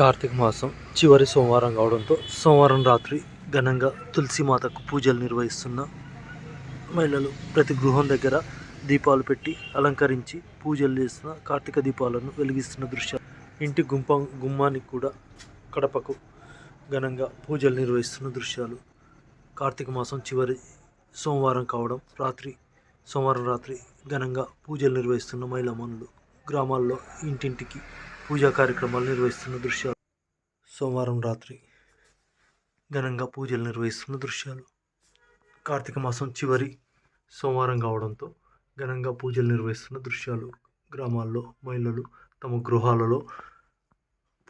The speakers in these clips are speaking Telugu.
కార్తీక మాసం చివరి సోమవారం కావడంతో సోమవారం రాత్రి ఘనంగా తులసి మాతకు పూజలు నిర్వహిస్తున్న మహిళలు ప్రతి గృహం దగ్గర దీపాలు పెట్టి అలంకరించి పూజలు చేస్తున్న కార్తీక దీపాలను వెలిగిస్తున్న దృశ్యాలు. ఇంటి గుంప గుమ్మానికి కూడా కడపకు ఘనంగా పూజలు నిర్వహిస్తున్న దృశ్యాలు. కార్తీక మాసం చివరి సోమవారం కావడం రాత్రి సోమవారం రాత్రి ఘనంగా పూజలు నిర్వహిస్తున్న మహిళా మనులు గ్రామాల్లో ఇంటింటికి పూజా కార్యక్రమాలు నిర్వహిస్తున్న దృశ్యాలు. సోమవారం రాత్రి ఘనంగా పూజలు నిర్వహిస్తున్న దృశ్యాలు. కార్తీక మాసం చివరి సోమవారం కావడంతో ఘనంగా పూజలు నిర్వహిస్తున్న దృశ్యాలు. గ్రామాల్లో మహిళలు తమ గృహాలలో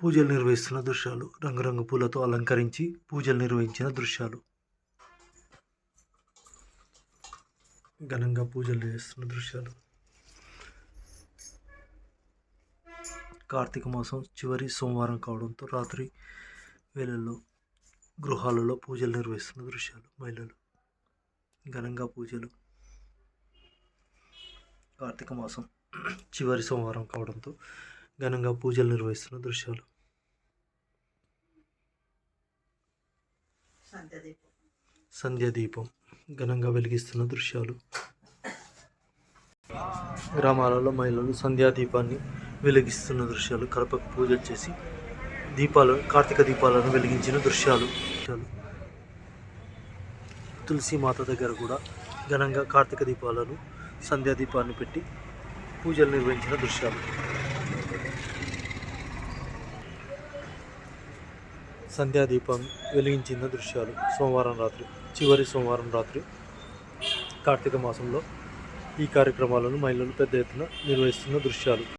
పూజలు నిర్వహిస్తున్న దృశ్యాలు. రంగురంగు పూలతో అలంకరించి పూజలు నిర్వహించిన దృశ్యాలు. ఘనంగా పూజలు చేస్తున్న దృశ్యాలు. కార్తీక మాసం చివరి సోమవారం కావడంతో రాత్రి వేళల్లో గృహాలలో పూజలు నిర్వహిస్తున్న దృశ్యాలు మహిళలు ఘనంగా పూజలు. కార్తీక మాసం చివరి సోమవారం కావడంతో ఘనంగా పూజలు నిర్వహిస్తున్న దృశ్యాలు. సంధ్యాదీపం. దీపం ఘనంగా వెలిగిస్తున్న దృశ్యాలు. గ్రామాలలో మహిళలు సంధ్యా దీపాన్ని వెలిగిస్తున్న దృశ్యాలు కడపకు పూజ చేసి దీపాలు కార్తీక దీపాలను వెలిగించిన దృశ్యాలు. తులసి మాత దగ్గర కూడా ఘనంగా కార్తీక దీపాలను సంధ్యా దీపాన్ని పెట్టి పూజలు నిర్వహించిన దృశ్యాలు. సంధ్యా దీపం వెలిగించిన దృశ్యాలు. సోమవారం రాత్రి చివరి సోమవారం రాత్రి కార్తీక మాసంలో ఈ కార్యక్రమాలను మహిళలు పెద్ద ఎత్తున నిర్వహిస్తున్న దృశ్యాలు.